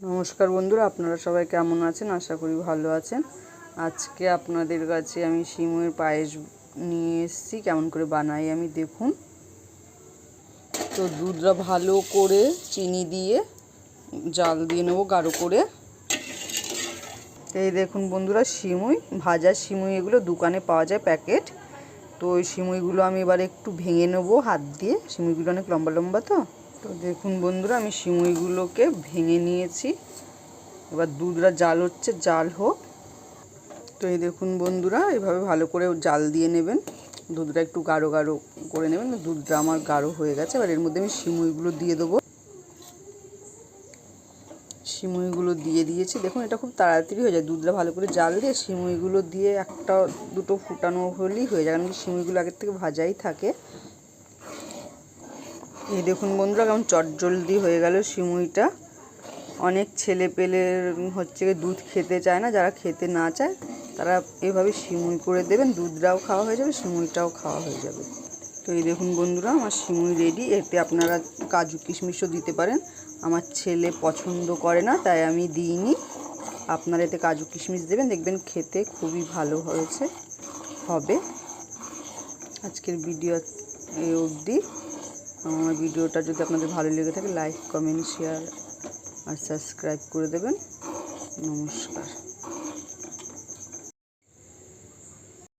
নমস্কার বন্ধুরা, আপনারা সবাই কেমন আছেন? আশা করি ভালো আছেন। আজকে আপনাদের কাছে আমি সিমুয়ের পায়েস নিয়ে এসেছি, কেমন করে বানাই আমি দেখুন। তো দুধটা ভালো করে চিনি দিয়ে জাল দিয়ে নেব গাঢ় করে। এই দেখুন বন্ধুরা, শিমুই, ভাজা শিমুই, এগুলো দোকানে পাওয়া যায় প্যাকেট। তো ওই শিমুইগুলো আমি এবার একটু ভেঙে নেব হাত দিয়ে। শিমুইগুলো অনেক লম্বা লম্বা তো। তো দেখুন বন্ধুরা, আমি সিমুইগুলোকে ভেঙে নিয়েছি। এবার দুধটা জাল হচ্ছে, জাল হোক। তো এই দেখুন বন্ধুরা, এভাবে ভালো করে জাল দিয়ে নেবেন। দুধটা একটু গাঢ় গাঢ় করে নেবেন, দুধটা আমার গাঢ় হয়ে গেছে। এবার এর মধ্যে আমি সিমুইগুলো দিয়ে দেবো। সিমুইগুলো দিয়ে দিয়েছি। দেখুন, এটা খুব তাড়াতাড়ি হয়ে যায়। দুধটা ভালো করে জাল দিয়ে সিমুইগুলো দিয়ে একটা দুটো ফুটানো হলেই হয়ে যায়। কারণ কি, সিমুইগুলো আগের থেকে ভাজাই থাকে। এই দেখুন বন্ধুরা কেমন চটজলদি হয়ে গেল সিমুইটা। অনেক ছেলে পেলের হচ্ছে দুধ খেতে চায় না, যারা খেতে না চায় তারা এভাবে সিমুই করে দেবেন দুধটাও খাওয়া হয়ে যাবে, সিমুইটাও খাওয়া হয়ে যাবে। তো এই দেখুন বন্ধুরা, আমার সিমুই রেডি এতে আপনারা কাজু কিশমিশও দিতে পারেন। আমার ছেলে পছন্দ করে না, তাই আমি দিইনি। আপনারা এতে কাজু কিশমিশ দেবেন, দেখবেন খেতে খুবই ভালো হয়েছে, হবে। আজকের ভিডিও এই অবধি। আমার ভিডিওটা যদি আপনাদের ভালো লেগে থাকে লাইক কমেন্ট শেয়ার আর সাবস্ক্রাইব করে দেবেন। নমস্কার।